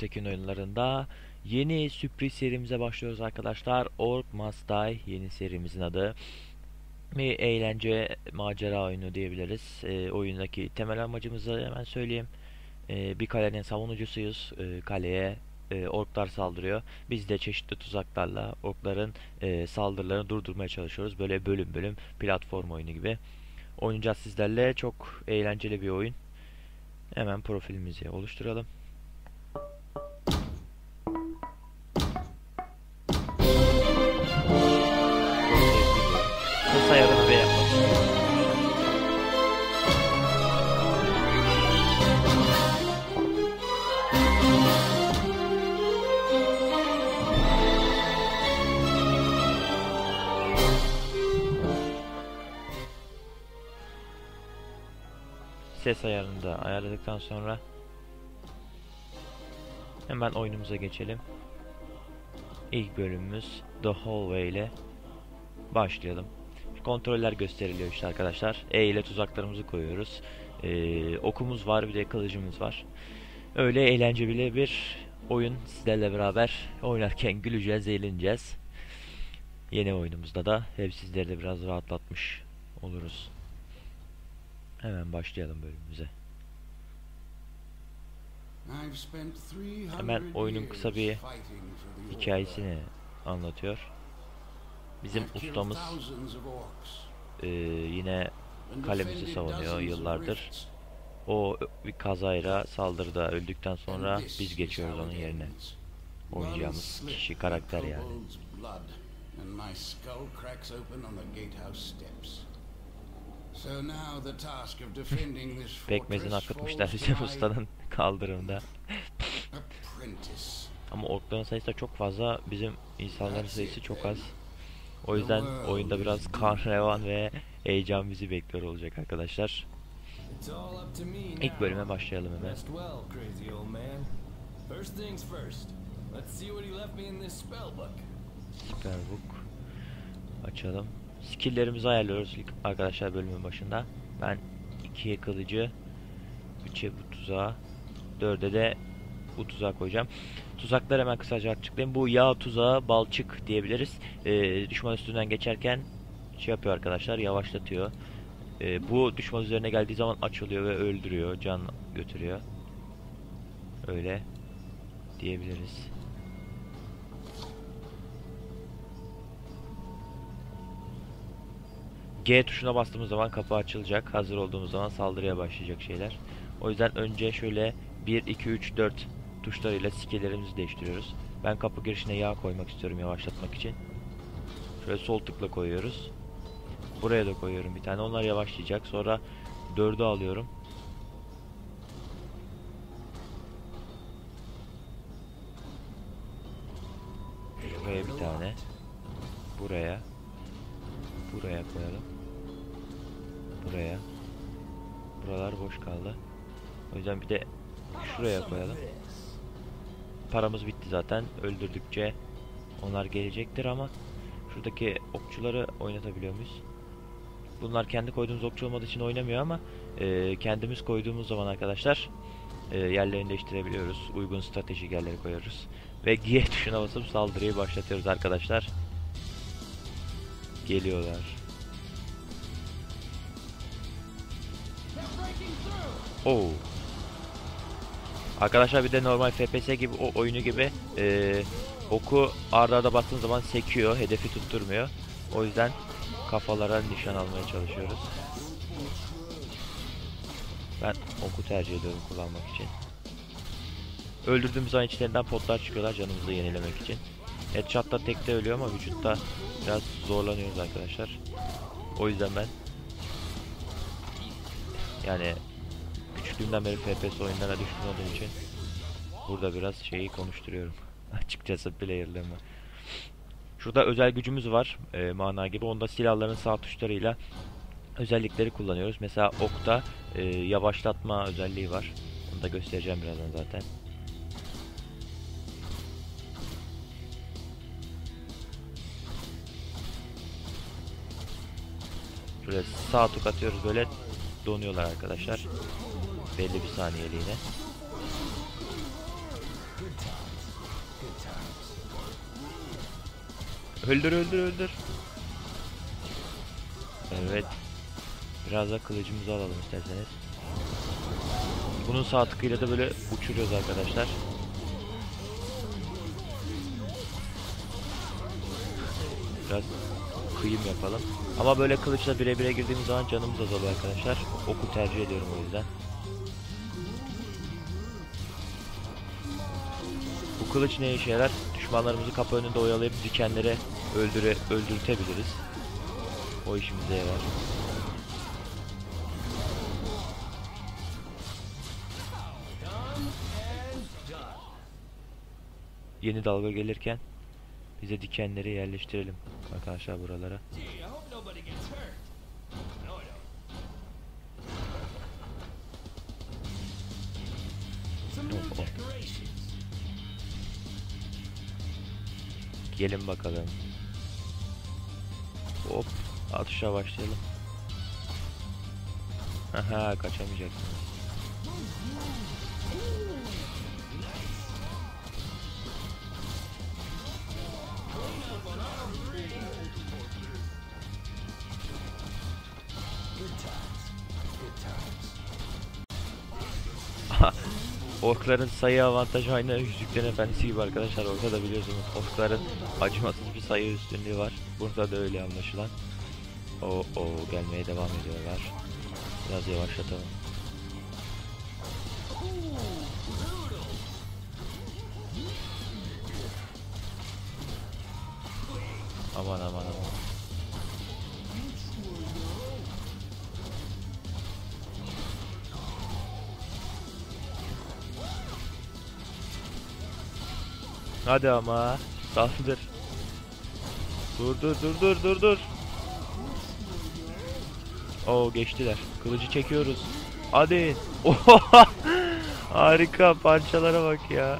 Artekin oyunlarında yeni sürpriz serimize başlıyoruz arkadaşlar. Orc Must Die yeni serimizin adı. Bir eğlence macera oyunu diyebiliriz. Ee, oyundaki temel amacımızı hemen söyleyeyim. Ee, bir kalenin savunucusuyuz. Ee, kaleye e, orklar saldırıyor. Biz de çeşitli tuzaklarla orkların e, saldırılarını durdurmaya çalışıyoruz. Böyle bölüm bölüm platform oyunu gibi. Oynayacağız sizlerle. Çok eğlenceli bir oyun. Hemen profilimizi oluşturalım. Ses ayarını da ayarladıktan sonra hemen oyunumuza geçelim. İlk bölümümüz The Hallway ile başlayalım. Kontroller gösteriliyor işte arkadaşlar. E ile tuzaklarımızı koyuyoruz. Ee, okumuz var bir de kılıcımız var. Öyle eğlenceli bir oyun sizlerle beraber oynarken güleceğiz, eğleneceğiz. Yeni oyunumuzda da hep sizleri de biraz rahatlatmış oluruz. Hemen başlayalım bölümümüze. Hemen oyunun kısa bir Hikayesini anlatıyor. Bizim ustamız e, yine kalemizi savunuyor yıllardır. O bir kazayla saldırıda öldükten sonra biz geçiyoruz onun yerine. Oynayacağımız kişi karakter yani. Pekmezini akıtmışlar bizim ustanın kaldırımda. Ama orkların sayısı da çok fazla. Bizim insanların sayısı çok az. O yüzden oyunda biraz kan revan ve heyecan bizi bekliyor olacak arkadaşlar. İlk bölüme başlayalım hemen. Spellbook. Açalım. Skill'lerimizi ayarlıyoruz ilk arkadaşlar bölümün başında. Ben 2'ye kılıcı, 3'e bu tuzağı, 4'e de bu tuzağı koyacağım. Tuzakları hemen kısaca açıklayayım. Bu yağ tuzağı balçık diyebiliriz. Ee, düşman üstünden geçerken şey yapıyor arkadaşlar yavaşlatıyor. Ee, bu düşman üzerine geldiği zaman açılıyor ve öldürüyor. Can götürüyor. Öyle diyebiliriz. G tuşuna bastığımız zaman kapı açılacak. Hazır olduğumuz zaman saldırıya başlayacak şeyler. O yüzden önce şöyle 1, 2, 3, 4 tuşlarıyla skill'lerimizi değiştiriyoruz. Ben kapı girişine yağ koymak istiyorum yavaşlatmak için. Şöyle sol tıkla koyuyoruz. Buraya da koyuyorum bir tane. Onlar yavaşlayacak. Sonra 4'ü alıyorum. Şuraya bir tane. Buraya. Buraya koyalım. Buraya. Buralar boş kaldı. O yüzden bir de şuraya koyalım. Paramız bitti zaten. Öldürdükçe onlar gelecektir ama şuradaki okçuları oynatabiliyor muyuz? Bunlar kendi koyduğumuz okçu olmadığı için oynamıyor ama e, kendimiz koyduğumuz zaman arkadaşlar e, yerlerini değiştirebiliyoruz. Uygun stratejik yerleri koyuyoruz. Ve G tuşuna basıp saldırıyı başlatıyoruz arkadaşlar. Geliyorlar. Oo. Arkadaşlar bir de normal FPS gibi o oyunu gibi e, oku arda arda bastığın zaman sekiyor, hedefi tutturmuyor. O yüzden kafalara nişan almaya çalışıyoruz. Ben oku tercih ediyorum kullanmak için. Öldürdüğümüz zaman içlerinden potlar çıkıyorlar canımızı yenilemek için. Headshot'ta tekte ölüyor ama vücutta biraz zorlanıyoruz arkadaşlar. O yüzden ben yani küçüklüğümden beri FPS oyunlara düşkün olduğum için burada biraz şeyi konuşturuyorum. Açıkçası player'lığımı. Şurada özel gücümüz var. E, mana gibi. Onda silahların sağ tuşlarıyla özellikleri kullanıyoruz. Mesela okta e, yavaşlatma özelliği var. Onu da göstereceğim birazdan zaten. Şöyle sağ tuk atıyoruz böyle donuyorlar arkadaşlar belli bir saniyeliğine. Öldür öldür öldür. Evet. Biraz da kılıcımızı alalım isterseniz. Bunun sağ tıkıyla da böyle uçuruyoruz arkadaşlar. Biraz kıyım yapalım. Ama böyle kılıçla birebire girdiğimiz zaman canımız azalıyor arkadaşlar. Oku tercih ediyorum o yüzden. Bu kılıç ne işe yarar? Düşmanlarımızı kapı önünde oyalayıp dikenlere öldüre öldürtebiliriz. O işimize yarar. Yeni dalga gelirken bize dikenleri yerleştirelim arkadaşlar buralara. Gee, Gelin bakalım. Hop atışa başlayalım. Aha kaçamayacaksınız. Orkların sayı avantajı aynı Yüzüklerin Efendisi gibi arkadaşlar. Orada da biliyorsunuz orkların acımasız bir sayı üstünlüğü var. Burada da öyle anlaşılan. O o gelmeye devam ediyorlar. Biraz yavaşlatalım. Aman aman aman. Hadi ama saldır. Dur dur dur dur dur dur. Oo geçtiler. Kılıcı çekiyoruz. Hadi. Oha! Harika parçalara bak ya.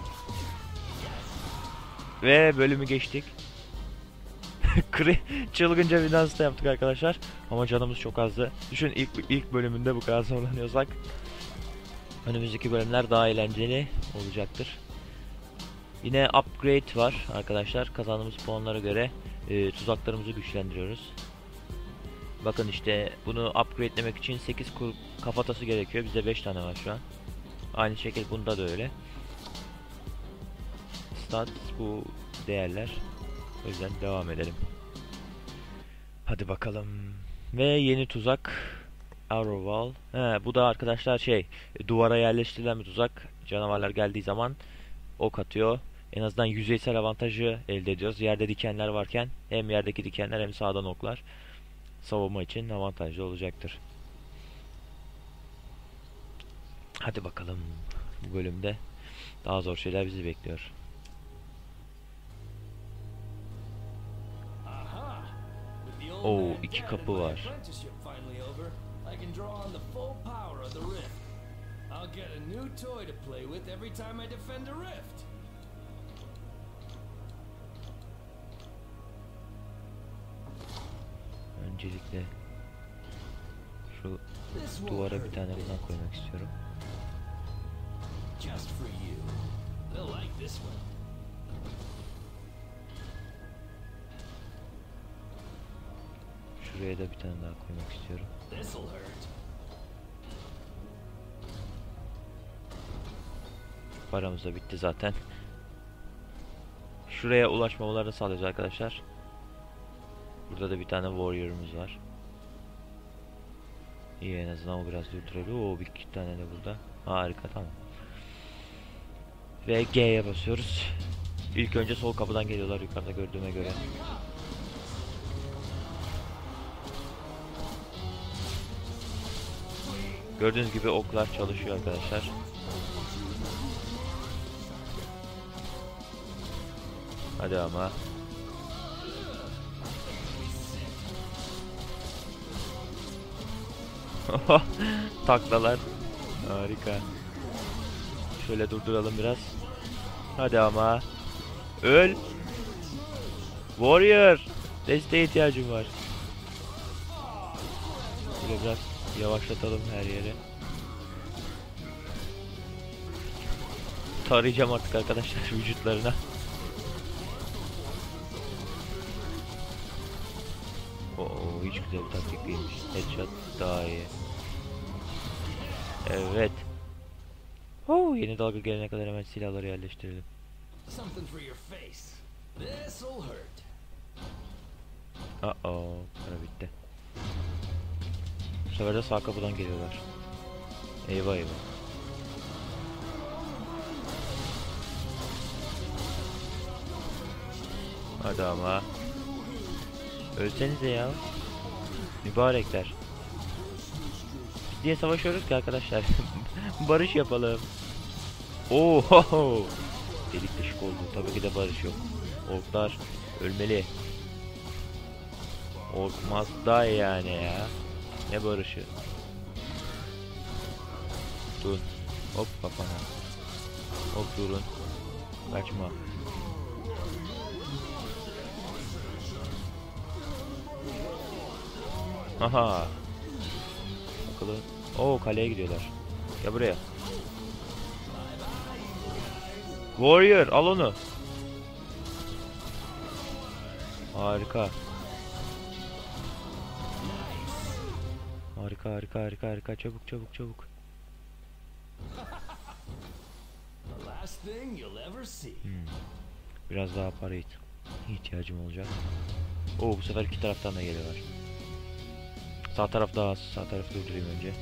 Ve bölümü geçtik. Çılgınca bir dans da yaptık arkadaşlar. Ama canımız çok azdı. Düşün ilk ilk bölümünde bu kadar zorlanıyorsak. Önümüzdeki bölümler daha eğlenceli olacaktır. Yine upgrade var arkadaşlar. Kazandığımız puanlara göre e, tuzaklarımızı güçlendiriyoruz. Bakın işte bunu upgrade'lemek için 8 kur kafatası gerekiyor. Bizde 5 tane var şu an. Aynı şekilde bunda da öyle. Stats bu değerler. O yüzden devam edelim. Hadi bakalım. Ve yeni tuzak Arrowwall. He, bu da arkadaşlar şey duvara yerleştirilen bir tuzak. Canavarlar geldiği zaman ok atıyor. En azından yüzeysel avantajı elde ediyoruz. Yerde dikenler varken hem yerdeki dikenler hem sağdan oklar savunma için avantajlı olacaktır. Hadi bakalım. Bu bölümde daha zor şeyler bizi bekliyor. Oo, iki kapı var. I'll get a new toy to play with every time I defend a rift. Öncelikle şu duvara bir tane bundan koymak istiyorum. Şuraya da bir tane daha koymak istiyorum. Paramız da bitti zaten. Şuraya ulaşmamalarını sağlıyoruz arkadaşlar. Burada da bir tane warrior'ımız var. İyi en azından o biraz durdurabiliyor. Oo bir iki tane de burada. Harika tamam. Ve G'ye basıyoruz. İlk önce sol kapıdan geliyorlar yukarıda gördüğüme göre. Gördüğünüz gibi oklar çalışıyor arkadaşlar. Hadi ama. Taklalar. Harika. Şöyle durduralım biraz. Hadi ama. Öl. Warrior. Desteğe ihtiyacım var. Böyle biraz yavaşlatalım her yeri. Tarayacağım artık arkadaşlar vücutlarına. Hiç güzel bir taktik değilmiş. Headshot daha iyi. Evet. Oo yeni dalga gelene kadar hemen silahları yerleştirelim. Something for your face. This'll hurt. Aa para bitti. Bu sefer de sağ kapıdan geliyorlar. Eyvah eyvah. Hadi ama. Ölsenize ya. Mübarekler. Biz niye savaşıyoruz ki arkadaşlar? barış yapalım. Oho! Delik deşik oldu. Tabii ki de barış yok. Orklar ölmeli. Orkmaz da yani ya. Ne barışı? Dur. Hop kafana. Hop durun. Kaçma. Aha. Bakalım. Oo kaleye gidiyorlar. Ya buraya. Warrior al onu. Harika. Harika harika harika harika çabuk çabuk çabuk. Hmm. Biraz daha para ihtiyacım olacak. Oo bu sefer iki taraftan da geliyorlar. Sağ taraf daha az. Sağ tarafı durdurayım önce.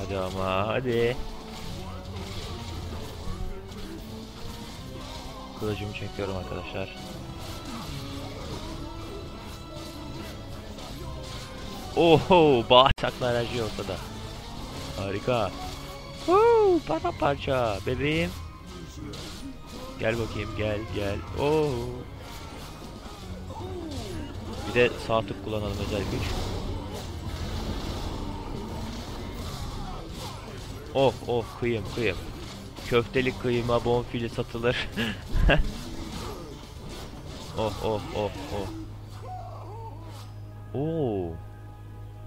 Hadi ama hadi. Kılıcımı çekiyorum arkadaşlar. Oho, bağırsaklı enerji ortada. Harika. Woo, para parça bebeğim. Gel bakayım gel gel. Oo. Bir de sağ tık kullanalım özel güç. Oh oh kıyım kıyım. Köftelik kıyma bonfile satılır. oh oh oh oh. Oo.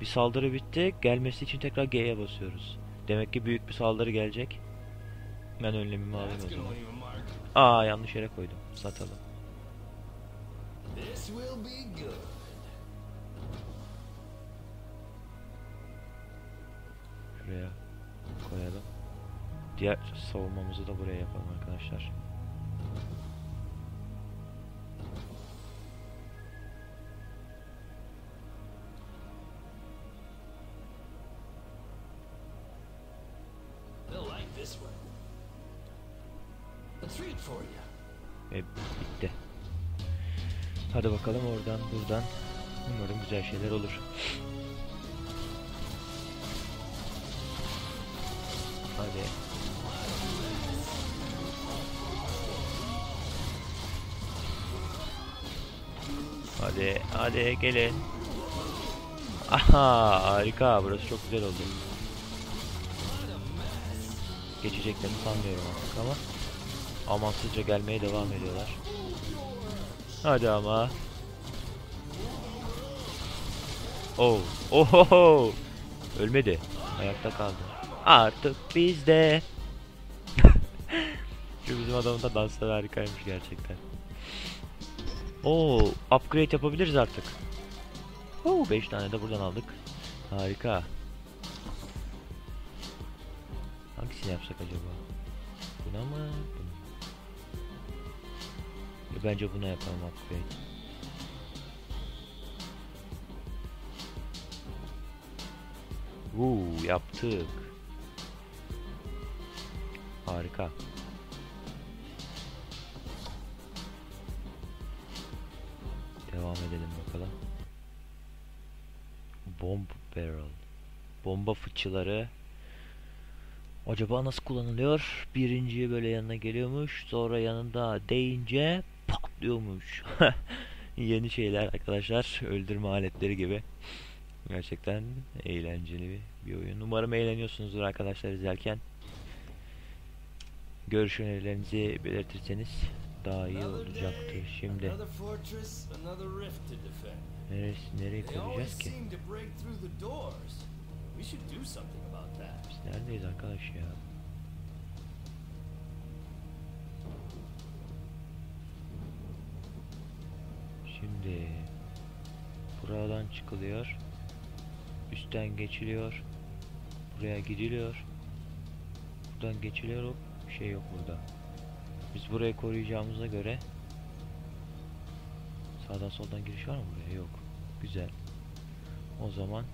Bir saldırı bitti. Gelmesi için tekrar G'ye basıyoruz. Demek ki büyük bir saldırı gelecek. Ben önlemimi alayım o zaman. Aa yanlış yere koydum. Satalım. Şuraya koyalım. Diğer savunmamızı da buraya yapalım arkadaşlar. Ve bitti. Hadi bakalım oradan buradan. Umarım güzel şeyler olur. Hadi. Hadi, hadi gelin. Aha, harika. Burası çok güzel oldu. Geçeceklerini sanmıyorum artık ama. Amansızca gelmeye devam ediyorlar. Hadi ama. Oh. Ohoho. Ölmedi. Ayakta kaldı. Artık bizde. Şu bizim adamın da dansları harikaymış gerçekten. Oo, upgrade yapabiliriz artık. Oo, 5 tane de buradan aldık. Harika. Hangisini yapsak acaba? Buna mı? E, Bence buna yapalım upgrade. Uuu yaptık. Harika. Devam edelim bakalım. Bomb barrel. Bomba fıçıları. Acaba nasıl kullanılıyor? Birinciye böyle yanına geliyormuş. Sonra yanında deyince patlıyormuş. Yeni şeyler arkadaşlar. Öldürme aletleri gibi. Gerçekten eğlenceli bir, bir oyun. Umarım eğleniyorsunuzdur arkadaşlar izlerken. Görüş önerilerinizi belirtirseniz daha iyi Another olacaktı. day, Şimdi neresi nereye koruyacağız ki? Biz neredeyiz arkadaş ya? Şimdi buradan çıkılıyor. Üstten geçiliyor. Buraya gidiliyor. Buradan geçiliyor. Hop, bir şey yok burada. Biz burayı koruyacağımıza göre sağdan soldan giriş var mı buraya? Yok. Güzel. O zaman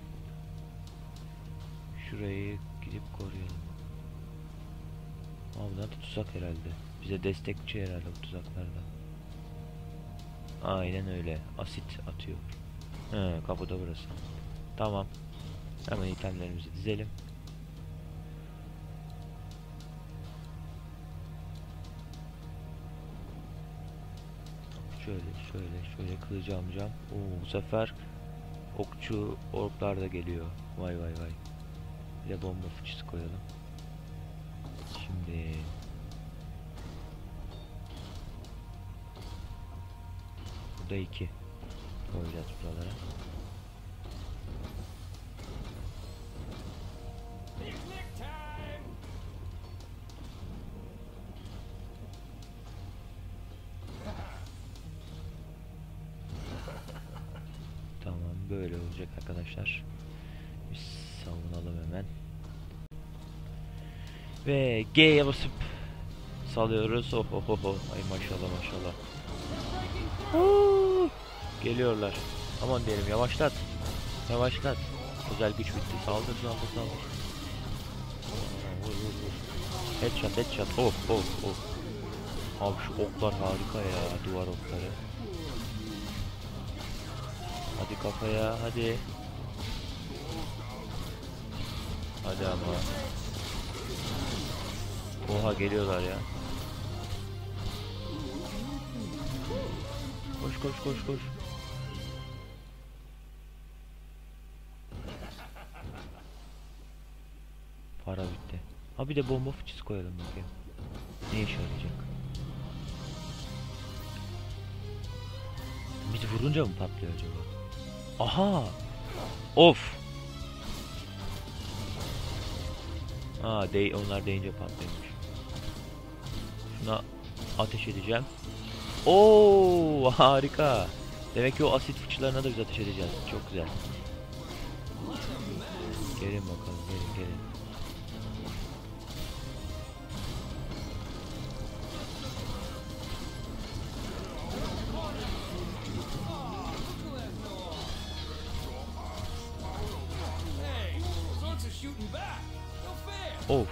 Şurayı gidip koruyalım. Ama bunlar tuzak herhalde. Bize destekçi herhalde bu tuzaklarda. Aynen öyle. Asit atıyor. He, kapıda burası. Tamam. Hemen itemlerimizi dizelim. Şöyle şöyle şöyle kılıcı alacağım. Oo, bu sefer okçu orklar da geliyor. Vay vay vay. Bir de bomba fıçısı koyalım. Şimdi Burada iki koyacağız buralara. Tamam böyle olacak arkadaşlar. Biz savunalım hemen. Ve G'ye basıp salıyoruz. Oh oh. Ay maşallah maşallah. Huu! Geliyorlar. Aman diyelim yavaşlat. Yavaşlat. Özel güç bitti. Saldır saldır saldır. Vur vur vur. Headshot headshot. Oh oh oh. Abi şu oklar harika ya. Duvar okları. Hadi kafaya hadi. Hadi ama. Oha geliyorlar ya. Koş koş koş koş. Bir de bomba fıçısı koyalım bakayım. Ne işe yarayacak? Biz vurunca mı patlıyor acaba? Aha! Of! Aa, dey onlar deyince patlıyormuş. Şuna ateş edeceğim. Oo, harika. Demek ki o asit fıçılarına da biz ateş edeceğiz. Çok güzel. Gelin bakalım, gelin gelin. Of.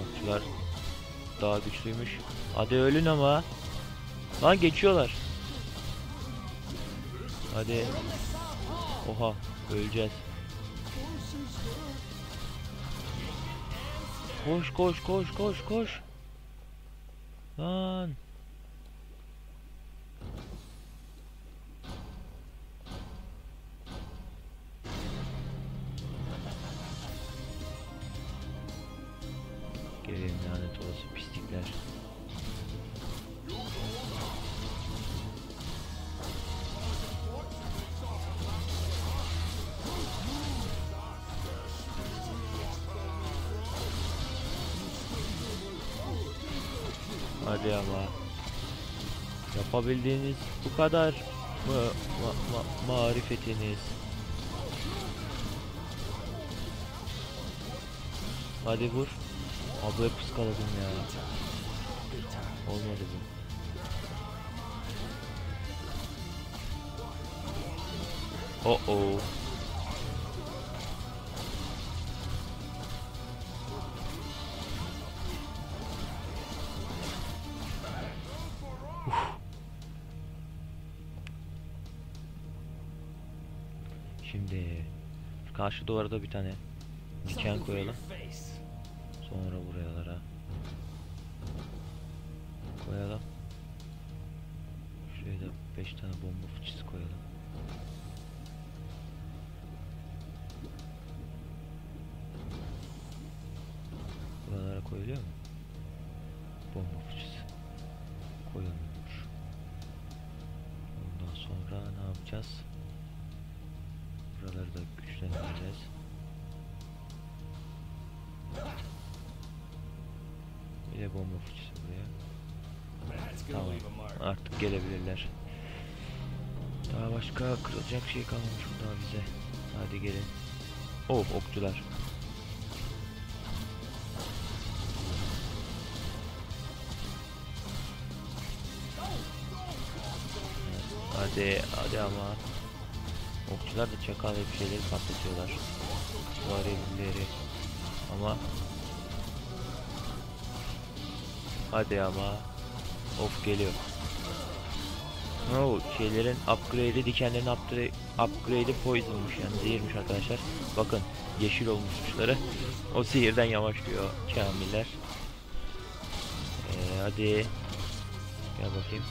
Okçular daha güçlüymüş. Hadi ölün ama. Lan geçiyorlar. Hadi. Oha öleceğiz. Koş koş koş koş koş. Lan. Gelin lanet olası pislikler. Hadi ama. Yapabildiğiniz bu kadar mı ma- ma- marifetiniz? Hadi vur. Abi hep ıskaladım ya. Olmadı bu. Oh oh. Şimdi karşı duvara da bir tane diken koyalım. Sonra buralara koyalım. Şuraya da 5 tane bomba fıçısı koyalım. Gelebilirler. Daha başka kırılacak şey kalmamış mı daha bize? Hadi gelin. Oh okçular. Hadi hadi ama. Okçular da çakal bir şeyleri patlatıyorlar. Var. Ama Hadi ama. Of geliyor. No, şeylerin upgrade'i dikenlerin upgrade, upgrade'i poisonmuş yani zehirmiş arkadaşlar. Bakın yeşil olmuş uçları. O sihirden yavaşlıyor kamiller. Ee, hadi. Gel bakayım.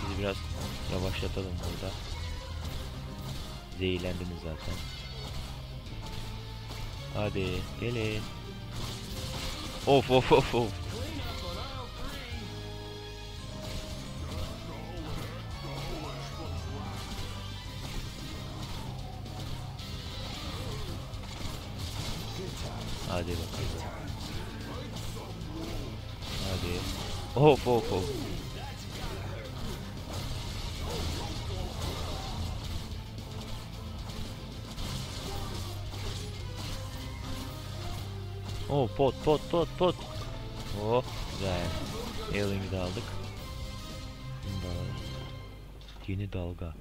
Sizi biraz yavaşlatalım burada. Zehirlendiniz zaten. Hadi gelin. Of of of of. Oh pot pot pot pot. Oh güzel. Ailing'i de aldık. Bunu da alalım. Yeni dalga.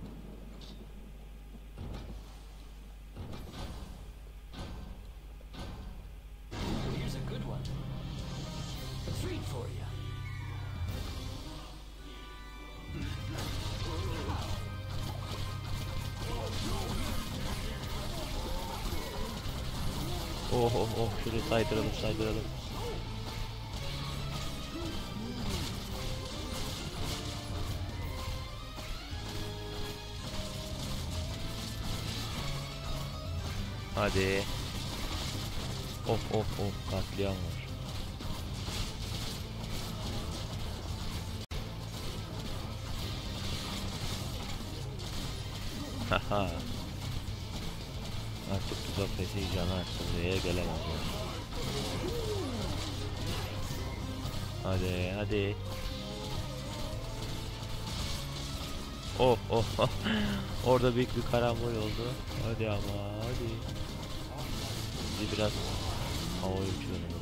Oh oh oh şurayı saydıralım saydıralım. Hadi. Of of of katliam var. Hadi hadi. Oh oh oh. Orada büyük bir karambol oldu. Hadi ama hadi. Bizi biraz hava aisle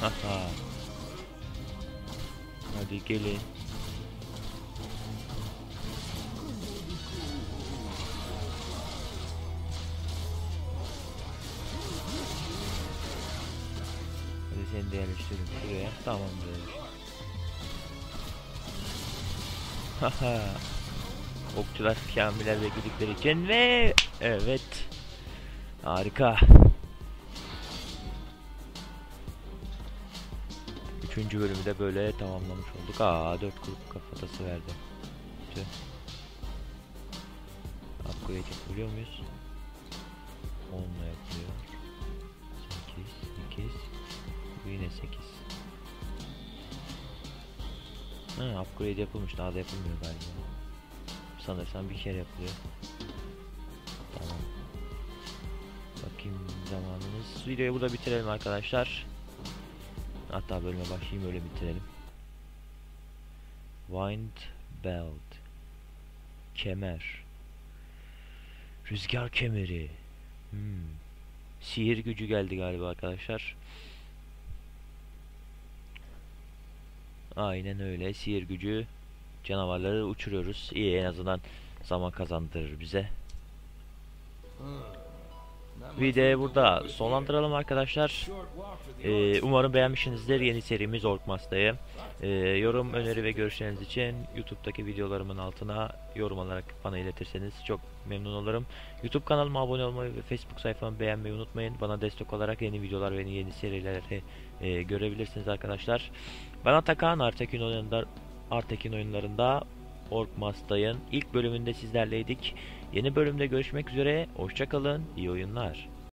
Haha. Hadi gelin. Okçular kamiler ve gidikleri için ve evet. Harika. Üçüncü bölümü de böyle tamamlamış olduk. Aa dört grup kafatası verdi. Tüh. Upgrade yapabiliyor muyuz? 10 yapılıyor. 8, 8. Bu yine 8. Ha upgrade yapılmış daha da yapılmıyor galiba. Sanırsam bir kere yapılıyor. Tamam. Bakayım zamanımız. Videoyu burada bitirelim arkadaşlar. Hatta bölüme başlayayım öyle bitirelim. Wind belt. Kemer. Rüzgar kemeri. Hmm. Sihir gücü geldi galiba arkadaşlar. Aynen öyle. Sihir gücü. Canavarları uçuruyoruz. İyi en azından zaman kazandırır bize. Videoyu burada sonlandıralım arkadaşlar. Ee, umarım beğenmişsinizdir yeni serimiz Orkmas'tayım. Ee, yorum, öneri ve görüşleriniz için YouTube'daki videolarımın altına yorum olarak bana iletirseniz çok memnun olurum. YouTube kanalıma abone olmayı ve Facebook sayfamı beğenmeyi unutmayın. Bana destek olarak yeni videolar ve yeni serileri e, görebilirsiniz arkadaşlar. Ben Atakan Artekin oyunlar Artekin oyunlarında Ork Mastay'ın ilk bölümünde sizlerleydik. Yeni bölümde görüşmek üzere. Hoşçakalın. İyi oyunlar.